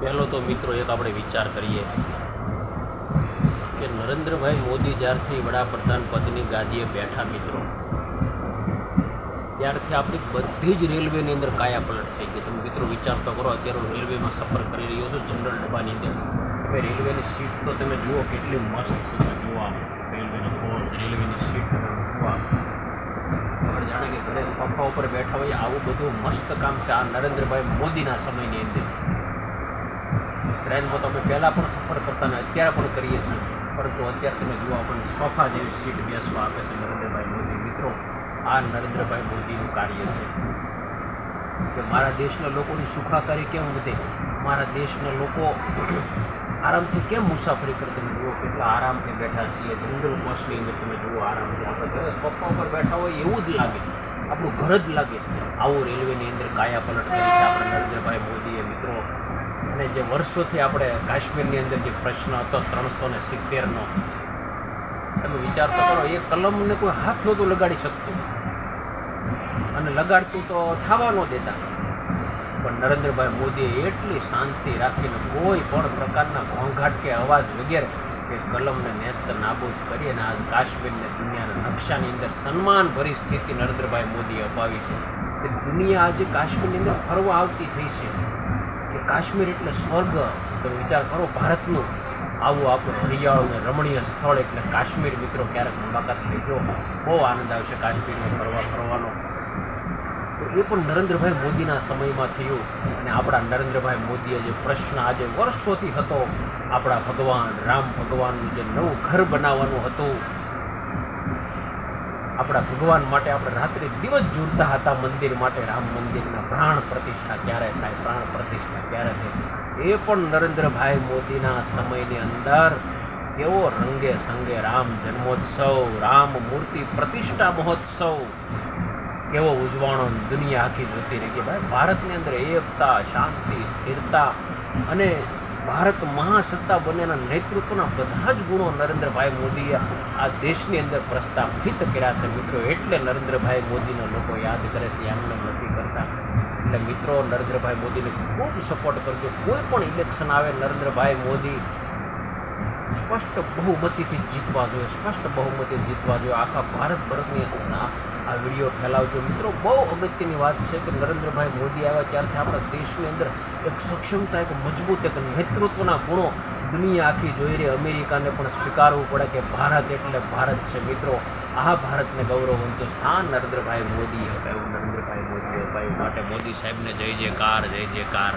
પહેલો તો મિત્રો એક આપણે વિચાર કરીએ કે નરેન્દ્રભાઈ મોદી જ્યારથી વડાપ્રધાન પદની ગાદીએ બેઠા મિત્રો, ત્યારથી આપણી બધી જ રેલવેની અંદર કાયા પલટ થઈ ગઈ. તમે મિત્રો વિચાર તો કરો, અત્યારે હું રેલવેમાં સફર કરી રહ્યો છું જનરલ ડબ્બાની અંદર. તમે રેલવેની સીટ તો તમે જુઓ કેટલી મસ્ત તમે જોવા. રેલવેનો કોચ, રેલવેની સીટ તમે જોવા. આપણે જાણે કે ઘરે સોફા ઉપર બેઠા હોય, આવું બધું મસ્ત કામ છે આ નરેન્દ્રભાઈ મોદીના સમયની અંદર. ટ્રેનમાં તો અમે પહેલાં પણ સફર કરતા અને અત્યારે પણ કરીએ છીએ. પરંતુ અત્યારે તમે જુઓ આપણને સોફા જેવી સીટ બેસવા આપે છે નરેન્દ્રભાઈ મોદી. મિત્રો, આ નરેન્દ્રભાઈ મોદીનું કાર્ય છે. કે મારા દેશના લોકોની સુખાકારી કેમ વધે? મારા દેશના લોકો આરામથી કેમ મુસાફરી કરતા તમે જુઓ કેટલા આરામથી બેઠા છીએ. જંગલ કોચની અંદર તમે જુઓ આરામથી. આપણે ઘરે સોફા ઉપર બેઠા હોય એવું જ લાગે. આપણું ઘર જ લાગે. આવું રેલવેની અંદર કાયા પલટ કરી છે આપણે નરેન્દ્રભાઈ મોદીએ મિત્રો અને જે વર્ષોથી આપણે કાશ્મીરની અંદર જે પ્રશ્ન હતો ત્રણસો ને સિત્તેરનો, તમે વિચાર તો કરો એ કલમને કોઈ હાથ નહોતું લગાડી શકતું. અને લગાડતું તો થવા ન દેતા. પણ નરેન્દ્રભાઈ મોદીએ એટલી શાંતિ રાખીને કોઈ પણ પ્રકારના ઘોંઘાટ કે અવાજ વગેરે એ કલમને નેસ્ત નાબૂદ કરી અને આજ કાશ્મીરને દુનિયાના નકશાની અંદર સન્માનભરી સ્થિતિ નરેન્દ્રભાઈ મોદીએ અપાવી છે. કે દુનિયા આજે કાશ્મીરની અંદર ફરવા આવતી થઈ છે. કે કાશ્મીર એટલે સ્વર્ગ. તમે વિચાર કરો, ભારતનું આવું આપણું હરિયાળું અને રમણીય સ્થળ એટલે કાશ્મીર. મિત્રો, ક્યારેક મુલાકાત લેજો. બહુ આનંદ આવશે કાશ્મીરમાં ફરવા ફરવાનો. તો એ પણ નરેન્દ્રભાઈ મોદીના સમયમાં થયું. અને આપણા નરેન્દ્રભાઈ મોદીએ જે પ્રશ્ન આજે વર્ષોથી હતો, આપણા ભગવાન, રામ ભગવાનનું જે નવું ઘર બનાવવાનું હતું આપણા ભગવાન માટે આપણે રાત્રે દિવસ જોડતા હતા મંદિર માટે. રામ મંદિરના પ્રાણ પ્રતિષ્ઠા ક્યારે થાય? પ્રાણ પ્રતિષ્ઠા ક્યારે થાય એ પણ નરેન્દ્રભાઈ મોદીના સમયની અંદર કેવો રંગે સંગે રામ જન્મોત્સવ, રામ મૂર્તિ પ્રતિષ્ઠા મહોત્સવ, કેવો ઉજવાણો દુનિયા આખી જોતી રહી કે ભાઈ, ભારતની અંદર એકતા, શાંતિ, સ્થિરતા અને ભારત મહાસત્તા બનેના નેતૃત્વના બધા જ ગુણો નરેન્દ્રભાઈ મોદીએ આ દેશની અંદર પ્રસ્થાપિત કર્યા છે. મિત્રો, એટલે નરેન્દ્રભાઈ મોદીને લોકો યાદ કરે છે એમને નથી કરતા. એટલે મિત્રો, નરેન્દ્રભાઈ મોદીને ખૂબ સપોર્ટ કરજો. કોઈ પણ ઇલેક્શન આવે, નરેન્દ્રભાઈ મોદી સ્પષ્ટ બહુમતીથી જીતવા જોઈએ, સ્પષ્ટ બહુમતીથી જીતવા જોઈએ. આખા ભારત ભારતની આ વીડિયો ફેલાવજો. મિત્રો, બહુ અગત્યની વાત છે કે નરેન્દ્રભાઈ મોદી આવ્યા ત્યારથી આપણા દેશની અંદર એક સક્ષમતા, એક મજબૂત, એક નેતૃત્વના ગુણો દુનિયા આખી જોઈ રહી. અમેરિકાને પણ સ્વીકારવું પડે કે ભારત એટલે ભારત છે. મિત્રો, આ ભારતને ગૌરવવંતું સ્થાન નરેન્દ્રભાઈ મોદીએ અપાયું નરેન્દ્રભાઈ મોદીએ અપાયું માટે મોદી સાહેબને જય જયકાર જય જયકાર.